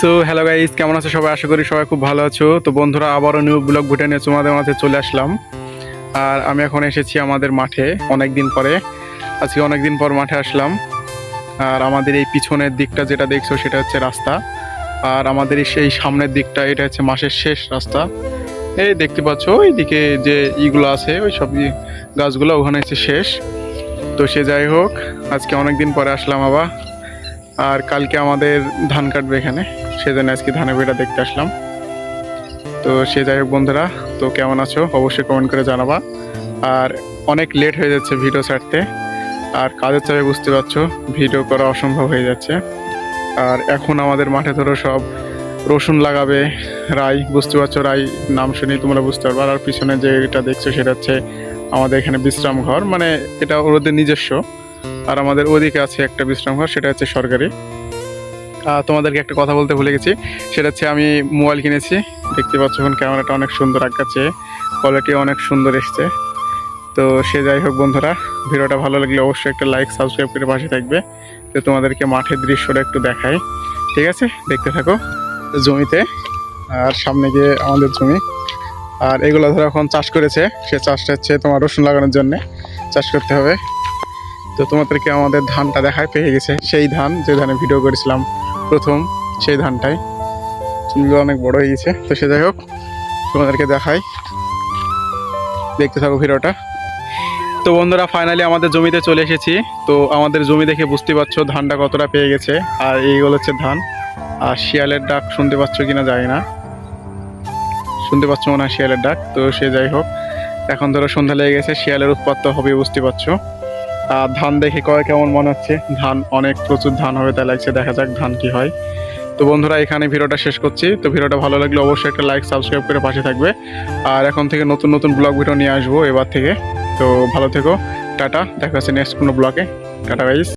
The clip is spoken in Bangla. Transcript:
সো হ্যালো গাইস, কেমন আছো সবাই? আশা করি সবাই খুব ভালো আছো। তো বন্ধুরা, আবারও নিউ ব্লগ ভিডিও নিয়ে তোমাদের মাঝে চলে আসলাম। আর আমি এখন এসেছি আমাদের মাঠে অনেক দিন পরে। আজকে অনেক দিন পর মাঠে আসলাম। আর আমাদের এই পিছনের দিকটা যেটা দেখছ, সেটা হচ্ছে রাস্তা। আর আমাদের এই সেই সামনের দিকটা, এটা হচ্ছে মাসের শেষ রাস্তা। এই দেখতে পাচ্ছ, ওইদিকে যে ইগুলো আছে, ওই সব গাছগুলো, ওখানে হচ্ছে শেষ। তো সে যাই হোক, আজকে অনেক দিন পরে আসলাম আবার। আর কালকে আমাদের ধান কাটবে এখানে। সেজন্য আজকে ধানের বেটা দেখতে আসলাম। তো সে যাই হোক বন্ধুরা, তো কেমন আছো? অবশ্যই কমেন্ট করে জানাবা। আর অনেক লেট হয়ে যাচ্ছে ভিডিও ছাড়তে। আর কাজের চাপে বুঝতে পারছ, ভিডিও করা অসম্ভব হয়ে যাচ্ছে। আর এখন আমাদের মাঠে ধরো সব রসুন লাগাবে, রাই, বুঝতে পারছ রাই, নাম শুনি তোমরা বুঝতে পারবে। আর পিছনে যে এটা দেখছ সেটা হচ্ছে আমাদের এখানে বিশ্রাম ঘর মানে এটা ওদের নিজস্ব। আর আমাদের ওদিকে আছে একটা বিশ্রাম ঘর, সেটা হচ্ছে সরকারি। তোমাদেরকে একটা কথা বলতে ভুলে গেছি, সেটা হচ্ছে আমি মোবাইল কিনেছি, দেখতে পাচ্ছ এখন ক্যামেরাটা অনেক সুন্দর আঁকাচ্ছে কোয়ালিটি অনেক সুন্দর এসছে। তো সে যাই হোক বন্ধুরা, ভিডিওটা ভালো লাগলে অবশ্যই একটা লাইক সাবস্ক্রাইব করে পাশে থাকবে, তো তোমাদেরকে মাঠের দৃশ্যটা একটু দেখাই। ঠিক আছে? দেখতে থাকো জমিতে, আর সামনে গিয়ে আমাদের জমি। আর এগুলো ধরো এখন চাষ করেছে, সে চাষটা হচ্ছে তোমার রসুন লাগানোর জন্যে, চাষ করতে হবে। তো তোমাদেরকে আমাদের ধানটা দেখায় পেয়ে গেছে। সেই ধান, যে ধানে ভিডিও করেছিলাম প্রথম, সেই ধানটাই। চুলগুলো অনেক বড় হয়ে গেছে। তো সে যাই হোক, তোমাদেরকে দেখাই। দেখতে থাকো ভিডিওটা। তো বন্ধুরা ফাইনালি আমাদের জমিতে চলে এসেছি। তো আমাদের জমি দেখে বুঝতে পারছ ধানটা কতটা পেয়ে গেছে। আর এইগুলো হচ্ছে ধান। আর শিয়ালের ডাক শুনতে পাচ্ছ কিনা জানি না। শুনতে পাচ্ছ মনে হয় শিয়ালের ডাক। তো সে যাই হোক, এখন ধরো সন্ধ্যা লেগে গেছে, শিয়ালের উৎপাত হবে বুঝতে পারছ। ধান দেখে কয় কেমন মনে হচ্ছে? ধান অনেক প্রচুর ধান হবে, তাই লাগছে দেখা যাক ধান কি হয়। তো বন্ধুরা, এখানে ভিডিওটা শেষ করছি। তো ভিডিওটা ভালো লাগলে অবশ্যই একটা লাইক সাবস্ক্রাইব করে পাশে থাকবে। আর এখন থেকে নতুন নতুন ব্লগ ভিডিও নিয়ে আসব এবার থেকে। তো ভালো থেকো, টাটা, দেখা যাচ্ছে নেক্সট কোনো ব্লগে টাটা গাইস